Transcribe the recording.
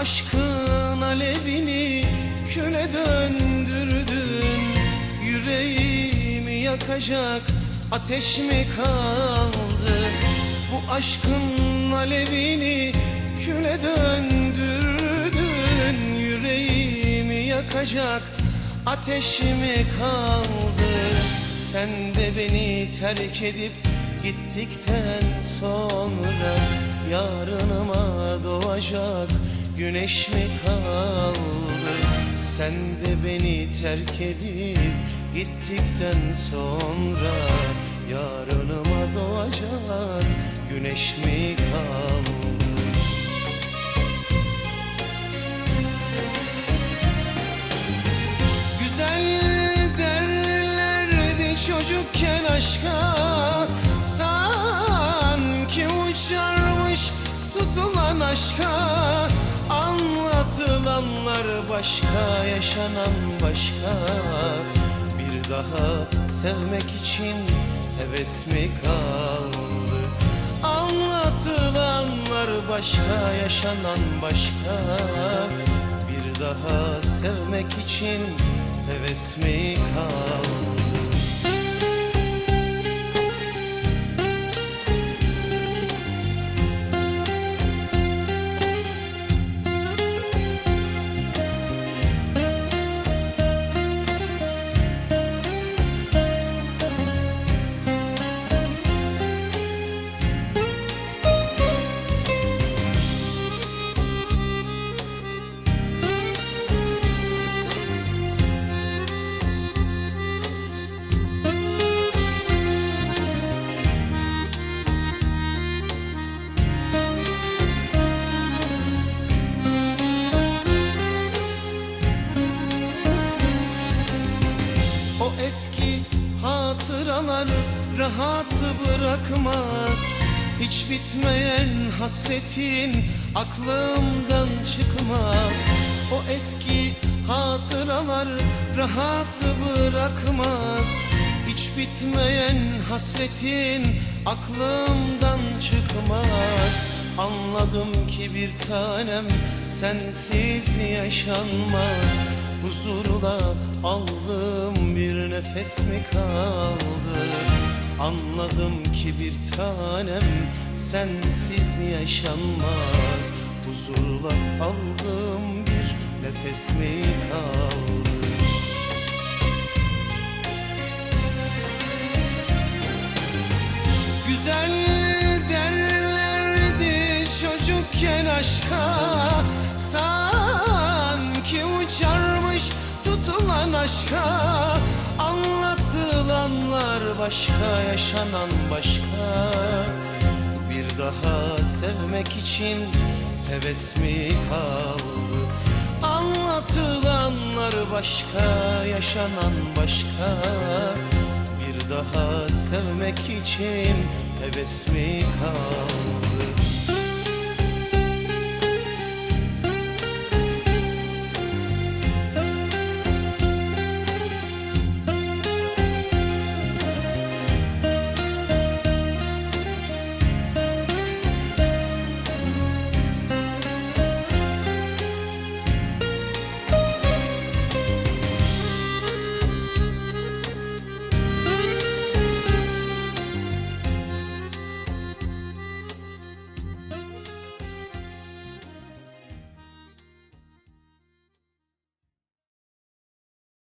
aşkın alevini küle döndürdün. Yüreğimi yakacak ateş mi kaldı? Bu aşkın alevini küle döndürdün. Yüreğimi yakacak ateş mi kaldı? Sen de beni terk edip gittikten sonra Yarınıma doğacak güneş mi kaldı? Sen de beni terk edip gittikten sonra Yarınıma doğacak güneş mi kaldı? Güzel derlerdi çocukken aşka Sanki uçarmış tutulan aşka başka, yaşanan başka. Bir daha sevmek için heves mi kaldı? Anlatılanlar başka, yaşanan başka. Bir daha sevmek için heves mi kaldı eski hatıralar rahat bırakmaz. Hiç bitmeyen hasretin aklımdan çıkmaz. O eski hatıralar rahat bırakmaz. Hiç bitmeyen hasretin aklımdan çıkmaz. Anladım ki bir tanem sensiz yaşanmaz. Huzurla aldığım bir nefes mi kaldı? Anladım ki bir tanem sensiz yaşanmaz. Huzurla aldığım bir nefes mi kaldı? Güzel derlerdi çocukken aşka başka, yaşanan başka. Bir daha sevmek için heves mi kaldı? Anlatılanlar başka, yaşanan başka. Bir daha sevmek için heves mi kaldı